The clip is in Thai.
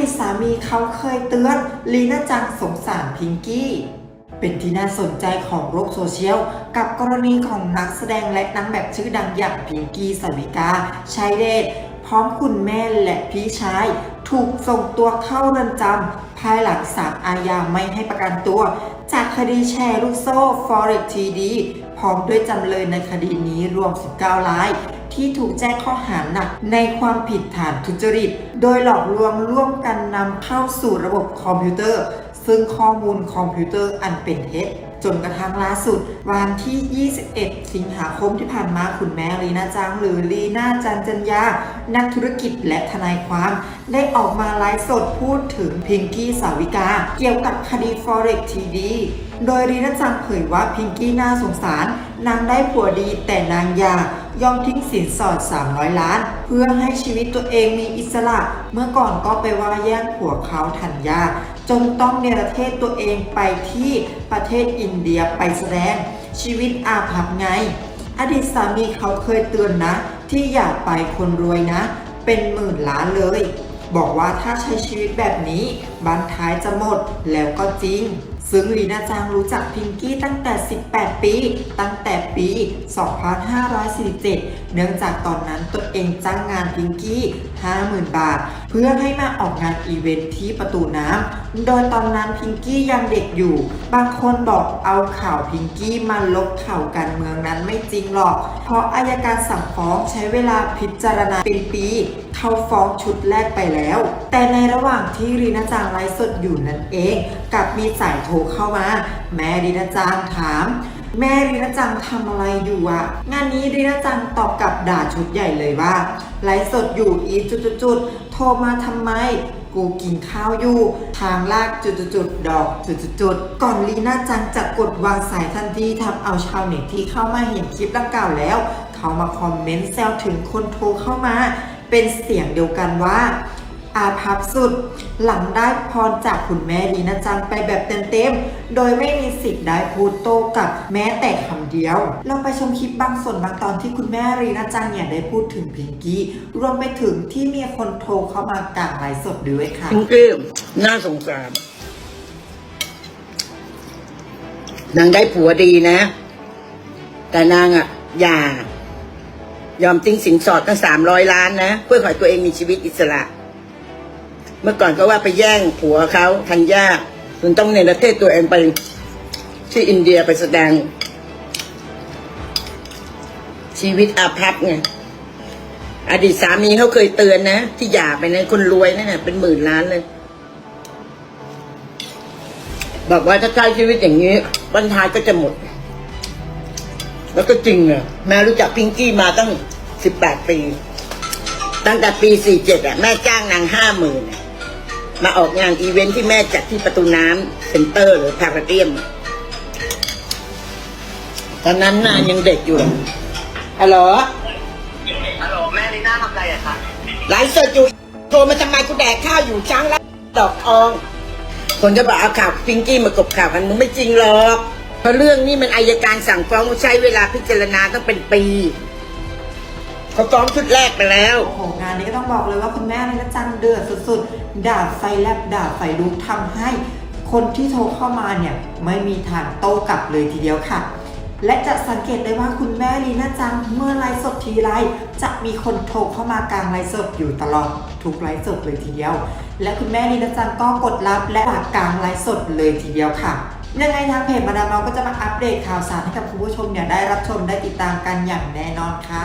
ดีตสามีเขาเคยเตือนลีน่าจังสงสารพิงกี้ เป็นที่น่าสนใจของโลกโซเชียล กับกรณีของนักแสดงและนางแบบชื่อดังอย่างพิงกี้สาวิกาชัยเดชพร้อมคุณแม่และพี่ชาย ถูกส่งตัวเข้าเรือนจำภายหลังศาลอาญาไม่ให้ประกันตัว จากคดีแชร์ลูกโซ่ Forex TD พร้อมด้วยจำเลยในคดีนี้รวม 19ราย ที่ถูกแจ้งข้อหาหนักในความผิดฐานทุจริต โดยหลอกลวงร่วมกันนำเข้าสู่ระบบคอมพิวเตอร์ ซึ่งข้อมูลคอมพิวเตอร์อันเป็นเท็จจนกระทั่งล่าสุด วันที่ 21 สิงหาคมที่ผ่านมาคุณแม่ลีน่าจังหรือลีน่าจันจัญญา นักธุรกิจและทนายความ ได้ออกมาไลฟ์สดพูดถึงพิงกี้สาวิกา เกี่ยวกับคดี Forex TD โดยลีน่าจังเผยว่าพิงกี้น่าสงสาร นางได้ผัวดีแต่นางอยาก ยอมทิ้งสินสอด 300 ล้าน เพื่อให้ชีวิตตัวเองมีอิสระ เมื่อก่อนก็ไปว่าแย่งผัวเขาทันยาจนต้องเนรเทศตัวเองไปที่ประเทศอินเดียไปแสดง ชีวิตอาภัพไง อดีตสามีเขาเคยเตือนนะ ที่อยากไปคนรวยนะ เป็นหมื่นล้านเลย บอกว่าถ้าใช้ชีวิตแบบนี้บ้านท้ายจะหมดแล้วก็จริง ซึ่งลีน่าจังรู้จักพิงกี้ตั้งแต่ 18 ปี ตั้งแต่ปี 2547 เนื่องจากตอนนั้นตัวเองจ้างงานพิงกี้ 50,000 บาท เพื่อให้มาออกงานอีเวนท์ที่ประตูน้ำ โดยตอนนั้นพิงกี้ยังเด็กอยู่ บางคนบอกเอาข่าวพิงกี้มาลบข่าวการเมืองนั้นไม่จริงหรอก เพราะอายการสั่งฟ้องใช้เวลาพิจารณาเป็นปี เขาฟ้องชุดแรกไปแล้ว แต่ในระหว่างที่รีนาจางไลฟ์สดอยู่นั่นเอง กับมีสายโทรเข้ามา แม่รีนาจางถาม แม่รีนาจังทำอะไรอยู่อะงานนี้รีนาจังตอบกลับด่าชุดใหญ่เลยว่าไลฟ์สดอยู่อีจุดๆๆโทรมาทำไมกูกินข้าวอยู่ ทางลากจุดๆๆดอกจุดๆๆก่อนลีน่าจังจะกดวางสายทันทีทำเอาชาวเน็ตที่เข้ามาเห็นคลิปดังกล่าวแล้ว เขามาคอมเมนต์แซวถึงคนโทรเข้ามา เป็นเสียงเดียวกันว่า อาภัพสุด หลังได้พรจากคุณแม่ลีนาจังไปแบบเต็มๆ โดยไม่มีสิทธิ์ได้พูดโต้กับแม้แต่คำเดียว เราไปชมคลิปบางส่วนบางตอนที่คุณแม่ลีนาจังเนี่ยได้พูดถึงพิงกี้รวมไปถึงที่มีคนโทรเข้ามากลางไลฟ์สดด้วยค่ะพิงกี้น่าสงสารนางได้ผัวดีนะ แต่นางอะ อย่า ยอมทิ้งสินสอดตั้งสามร้อยล้านนะ เพื่อขอตัวเองมีชีวิตอิสระ เมื่อก่อนก็ว่าไปแย่งผัวเขาทันยากจนต้องเนรเทศตัวเองไปที่อินเดียไปแสดง ชีวิตอาภัพไงอดีตสามีเขาเคยเตือนนะ ที่หย่าไปนะคนรวยนั่นนะเป็นหมื่นล้านเลย บอกว่าถ้าใช้ชีวิตอย่างนี้บรรทายก็จะหมด แล้วก็จริงอะแม่รู้จักพิงกี้มาตั้งสิบแปดปี ตั้งแต่ปีสี่เจ็ดอะแม่จ้างนางห้าหมื่น มาออกงานอีเวนท์ที่แม่จัดที่ประตูน้ำเซ็นเตอร์หรือพาราเดียม ตอนนั้นนางยังเด็กอยู่เลยฮัลโหลฮัลโหลแม่ลีน่าทำอะไรอะคะไลฟ์สดอยู่โทรมาทำไมกูแดกข้าวอยู่ช้างแล้วดอกทอง คนก็บอกเอาข่าวพิงกี้มากบข่าวกันมึงไม่จริงหรอกเพราะเรื่องนี้มันอายการสั่งฟ้องใช้เวลาพิจารณาต้องเป็นปีเขาฟ้องชุดแรกไปแล้ว โอ้โหงานนี้ก็ต้องบอกเลยว่าคุณแม่ลีน่าจังเดือดสุดๆ ด่าไฟแลบด่าไฟลุกทำให้คนที่โทรเข้ามาเนี่ยไม่มีทางโต้กลับเลยทีเดียวค่ะ และจะสังเกตได้ว่าคุณแม่ลีน่าจังเมื่อไลฟ์สดทีไรจะมีคนโทรเข้ามากลางไลฟ์สดอยู่ตลอดทุกไลฟ์สดเลยทีเดียว และคุณแม่ลีน่าจังก็กดรับและฝากกลางไลฟ์สดเลยทีเดียวค่ะยังไงทางเพจมาดามเมาก็จะมาอัปเดตข่าวสารให้กับคุณผู้ชมเนี่ยได้รับชมได้ติดตามกันอย่างแน่นอนค่ะ